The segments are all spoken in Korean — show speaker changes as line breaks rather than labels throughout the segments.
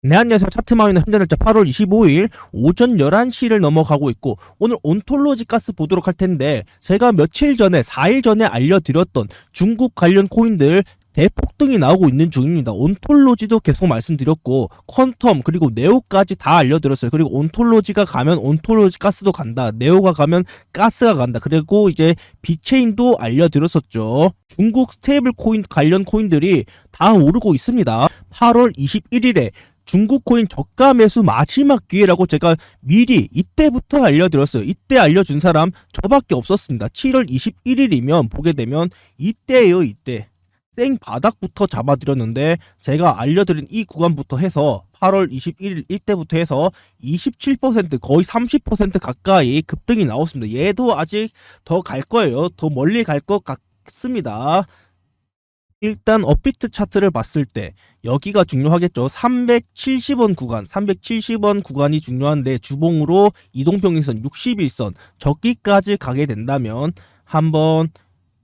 네, 안녕하세요. 차트마이는 현재 날짜 8월 25일 오전 11시를 넘어가고 있고 오늘 온톨로지 가스 보도록 할 텐데 제가 며칠 전에 4일 전에 알려드렸던 중국 관련 코인들 대폭등이 나오고 있는 중입니다. 온톨로지도 계속 말씀드렸고 퀀텀 그리고 네오까지 다 알려드렸어요. 그리고 온톨로지가 가면 온톨로지 가스도 간다. 네오가 가면 가스가 간다. 그리고 이제 비체인도 알려드렸었죠. 중국 스테이블 코인 관련 코인들이 다 오르고 있습니다. 8월 21일에 중국 코인 저가 매수 마지막 기회라고 제가 미리 이때부터 알려드렸어요. 이때 알려준 사람 저밖에 없었습니다. 7월 21일이면 보게 되면 이때예요, 이때. 생 바닥부터 잡아드렸는데 제가 알려드린 이 구간부터 해서 8월 21일 이때부터 해서 27% 거의 30% 가까이 급등이 나왔습니다. 얘도 아직 더 갈 거예요. 더 멀리 갈 것 같습니다. 일단 업비트 차트를 봤을 때 여기가 중요하겠죠. 370원 구간, 370원 구간이 중요한데 주봉으로 이동평균선 61선 저기까지 가게 된다면 한번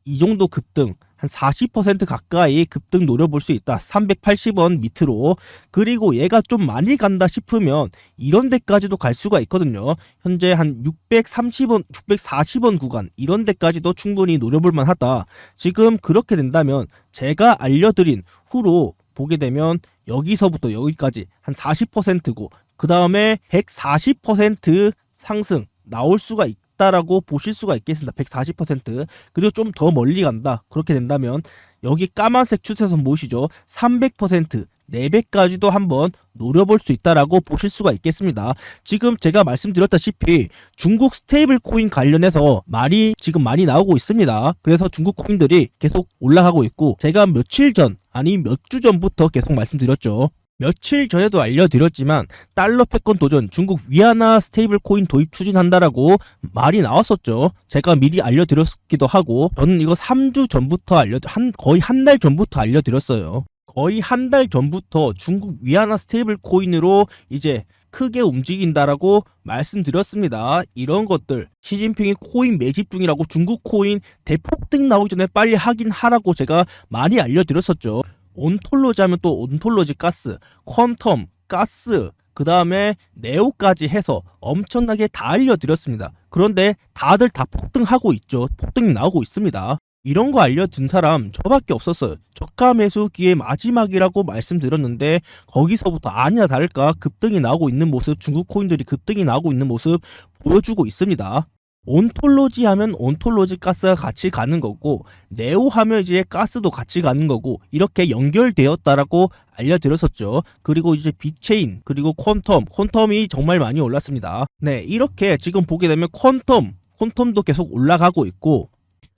이 정도 급등 한 40% 가까이 급등 노려볼 수 있다. 380원 밑으로. 그리고 얘가 좀 많이 간다 싶으면 이런 데까지도 갈 수가 있거든요. 현재 한 630원, 640원 구간 이런 데까지도 충분히 노려볼 만하다. 지금 그렇게 된다면 제가 알려드린 후로 보게 되면 여기서부터 여기까지 한 40%고 그 다음에 140% 상승 나올 수가 있 다라고 보실 수가 있겠습니다. 140% 그리고 좀 더 멀리 간다. 그렇게 된다면 여기 까만색 추세선 보이시죠? 300% 4배까지도 한번 노려볼 수 있다라고 보실 수가 있겠습니다. 지금 제가 말씀드렸다시피 중국 스테이블 코인 관련해서 말이 지금 많이 나오고 있습니다. 그래서 중국 코인들이 계속 올라가고 있고 제가 며칠 전 아니 몇 주 전부터 계속 말씀드렸죠. 며칠 전에도 알려드렸지만 달러 패권 도전 중국 위안화 스테이블 코인 도입 추진한다라고 말이 나왔었죠. 제가 미리 알려드렸기도 하고 저는 이거 3주 전부터 알려 한 거의 한 달 전부터 알려드렸어요. 거의 한 달 전부터 중국 위안화 스테이블 코인으로 이제 크게 움직인다라고 말씀드렸습니다. 이런 것들 시진핑이 코인 매집 중이라고 중국 코인 대폭등 나오기 전에 빨리 하긴 하라고 제가 많이 알려드렸었죠. 온톨로지 하면 또 온톨로지 가스, 퀀텀 가스, 그 다음에 네오까지 해서 엄청나게 다 알려드렸습니다. 그런데 다들 다 폭등하고 있죠. 폭등이 나오고 있습니다. 이런 거 알려준 사람 저밖에 없었어요. 저가 매수 기회 마지막이라고 말씀드렸는데 거기서부터 아니나 다를까 급등이 나오고 있는 모습, 중국 코인들이 급등이 나오고 있는 모습 보여주고 있습니다. 온톨로지 하면 온톨로지 가스가 같이 가는 거고 네오 하면 이제 가스도 같이 가는 거고 이렇게 연결되었다라고 알려드렸었죠. 그리고 이제 비체인 그리고 퀀텀 퀀텀이 정말 많이 올랐습니다. 네 이렇게 지금 보게 되면 퀀텀 퀀텀도 계속 올라가고 있고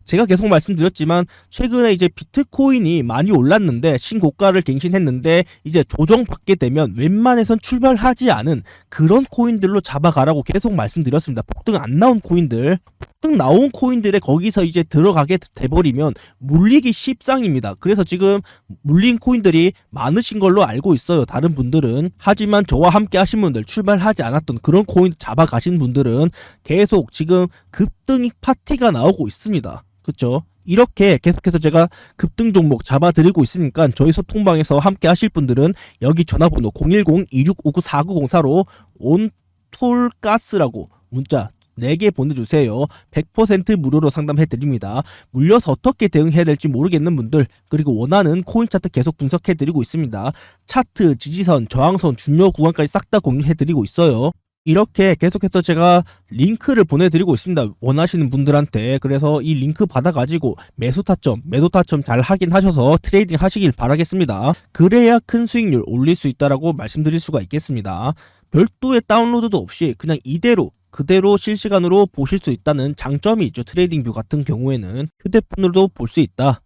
제가 계속 말씀드렸지만 최근에 이제 비트코인이 많이 올랐는데 신고가를 갱신했는데 이제 조정받게 되면 웬만해선 출발하지 않은 그런 코인들로 잡아가라고 계속 말씀드렸습니다. 폭등 안 나온 코인들 폭등 나온 코인들에 거기서 이제 들어가게 돼버리면 물리기 십상입니다. 그래서 지금 물린 코인들이 많으신 걸로 알고 있어요. 다른 분들은 하지만 저와 함께 하신 분들 출발하지 않았던 그런 코인 잡아가신 분들은 계속 지금 급등이 파티가 나오고 있습니다. 그렇죠? 이렇게 계속해서 제가 급등 종목 잡아드리고 있으니까 저희 소통방에서 함께 하실 분들은 여기 전화번호 010-2659-4904로 온톨가스라고 문자 4개 보내주세요. 100% 무료로 상담해드립니다. 물려서 어떻게 대응해야 될지 모르겠는 분들 그리고 원하는 코인 차트 계속 분석해드리고 있습니다. 차트, 지지선, 저항선, 중요 구간까지 싹 다 공유해드리고 있어요. 이렇게 계속해서 제가 링크를 보내드리고 있습니다. 원하시는 분들한테. 그래서 이 링크 받아가지고 매수 타점, 매도 타점 잘 확인하셔서 트레이딩 하시길 바라겠습니다. 그래야 큰 수익률 올릴 수 있다라고 말씀드릴 수가 있겠습니다. 별도의 다운로드도 없이 그냥 이대로 그대로 실시간으로 보실 수 있다는 장점이 있죠. 트레이딩 뷰 같은 경우에는 휴대폰으로도 볼 수 있다.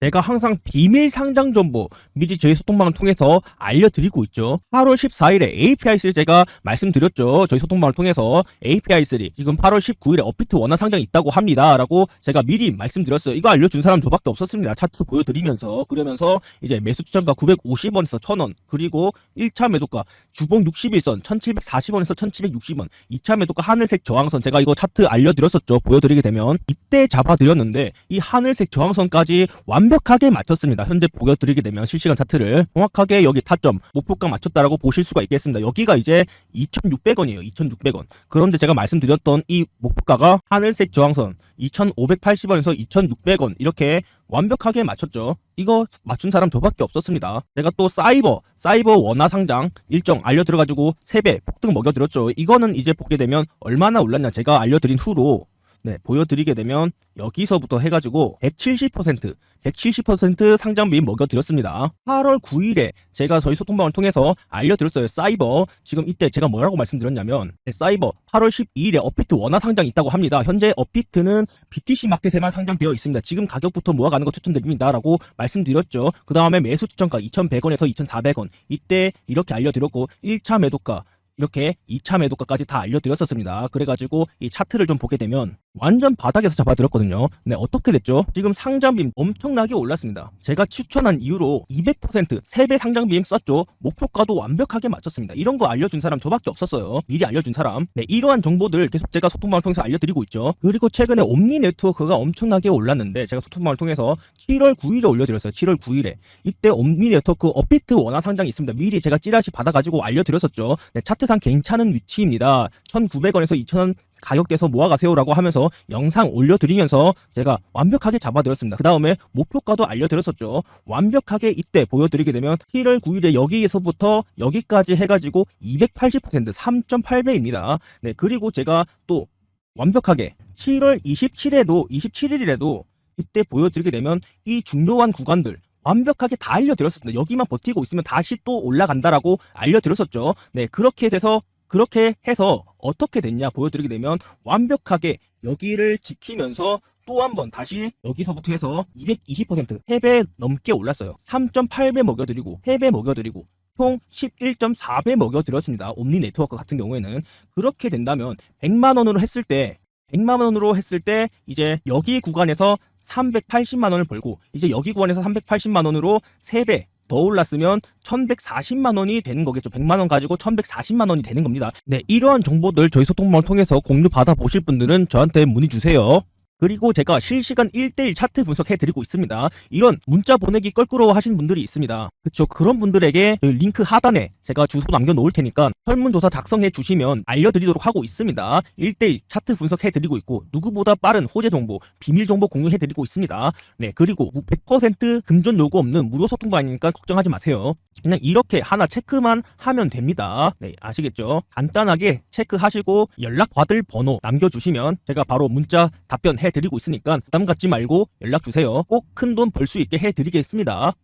제가 항상 비밀 상장 정보 미리 저희 소통방을 통해서 알려드리고 있죠. 8월 14일에 API3 제가 말씀드렸죠. 저희 소통방을 통해서 API3 지금 8월 19일에 업비트 원화 상장이 있다고 합니다. 라고 제가 미리 말씀드렸어요. 이거 알려준 사람 저밖에 없었습니다. 차트 보여드리면서 그러면서 이제 매수 추천가 950원에서 1000원 그리고 1차 매도가 주봉 61선 1740원에서 1760원 2차 매도가 하늘색 저항선 제가 이거 차트 알려드렸었죠. 보여드리게 되면 이때 잡아드렸는데 이 하늘색 저항선까지 완 완벽하게 맞췄습니다. 현재 보여드리게 되면 실시간 차트를 정확하게 여기 타점 목표가 맞췄다라고 보실 수가 있겠습니다. 여기가 이제 2,600원이에요. 2,600원. 그런데 제가 말씀드렸던 이 목표가가 하늘색 저항선 2,580원에서 2,600원 이렇게 완벽하게 맞췄죠. 이거 맞춘 사람 저밖에 없었습니다. 제가 또 사이버, 사이버 원화 상장 일정 알려드려가지고 3배 폭등 먹여드렸죠. 이거는 이제 보게 되면 얼마나 올랐냐 제가 알려드린 후로 네, 보여드리게 되면 여기서부터 해가지고 170%, 170% 상장비 먹여드렸습니다. 8월 9일에 제가 저희 소통방을 통해서 알려드렸어요. 사이버. 지금 이때 제가 뭐라고 말씀드렸냐면, 네, 사이버 8월 12일에 업비트 원화 상장이 있다고 합니다. 현재 업비트는 BTC 마켓에만 상장되어 있습니다. 지금 가격부터 모아가는 거 추천드립니다. 라고 말씀드렸죠. 그 다음에 매수 추천가 2,100원에서 2,400원. 이때 이렇게 알려드렸고, 1차 매도가 이렇게 2차 매도가까지 다 알려드렸었습니다. 그래가지고 이 차트를 좀 보게 되면 완전 바닥에서 잡아들었거든요. 네, 어떻게 됐죠? 지금 상장빔 엄청나게 올랐습니다. 제가 추천한 이후로 200% 3배 상장빔 썼죠. 목표가도 완벽하게 맞췄습니다. 이런 거 알려준 사람 저밖에 없었어요. 미리 알려준 사람. 네, 이러한 정보들 계속 제가 소통방을 통해서 알려드리고 있죠. 그리고 최근에 옴니 네트워크가 엄청나게 올랐는데 제가 소통방을 통해서 7월 9일에 올려드렸어요. 7월 9일에. 이때 옴니 네트워크 업비트 원화 상장이 있습니다. 미리 제가 찌라시 받아가지고 알려드렸었죠. 네, 차트 상 괜찮은 위치입니다. 1,900원에서 2,000원 가격대에서 모아가세요라고 하면서 영상 올려드리면서 제가 완벽하게 잡아드렸습니다. 그 다음에 목표가도 알려드렸었죠. 완벽하게 이때 보여드리게 되면 7월 9일에 여기에서부터 여기까지 해가지고 280% 3.8배입니다. 네, 그리고 제가 또 완벽하게 7월 27일에도 27일에도 이때 보여드리게 되면 이 중요한 구간들 완벽하게 다 알려드렸습니다. 여기만 버티고 있으면 다시 또 올라간다라고 알려드렸었죠. 네, 그렇게 돼서 그렇게 해서 어떻게 됐냐 보여드리게 되면 완벽하게 여기를 지키면서 또 한 번 다시 여기서부터 해서 220% 3배 넘게 올랐어요. 3.8배 먹여드리고 3배 먹여드리고 총 11.4배 먹여드렸습니다. 옴니 네트워크 같은 경우에는 그렇게 된다면 100만 원으로 했을 때 100만 원으로 했을 때 이제 여기 구간에서 380만 원을 벌고 이제 여기 구간에서 380만 원으로 3배 더 올랐으면 1140만 원이 되는 거겠죠. 100만 원 가지고 1140만 원이 되는 겁니다. 네, 이러한 정보들 저희 소통망을 통해서 공유 받아 보실 분들은 저한테 문의 주세요. 그리고 제가 실시간 1대1 차트 분석해 드리고 있습니다. 이런 문자 보내기 껄끄러워 하시는 분들이 있습니다. 그쵸. 그런 분들에게 링크 하단에 제가 주소 남겨 놓을 테니까 설문조사 작성해 주시면 알려드리도록 하고 있습니다. 1대1 차트 분석해 드리고 있고 누구보다 빠른 호재 정보, 비밀 정보 공유해 드리고 있습니다. 네, 그리고 100% 금전 요구 없는 무료 소통방이니까 걱정하지 마세요. 그냥 이렇게 하나 체크만 하면 됩니다. 네, 아시겠죠? 간단하게 체크하시고 연락 받을 번호 남겨주시면 제가 바로 문자 답변 해 드리고 있으니까 부담 갖지 말고 연락 주세요. 꼭 큰 돈 벌 수 있게 해 드리겠습니다.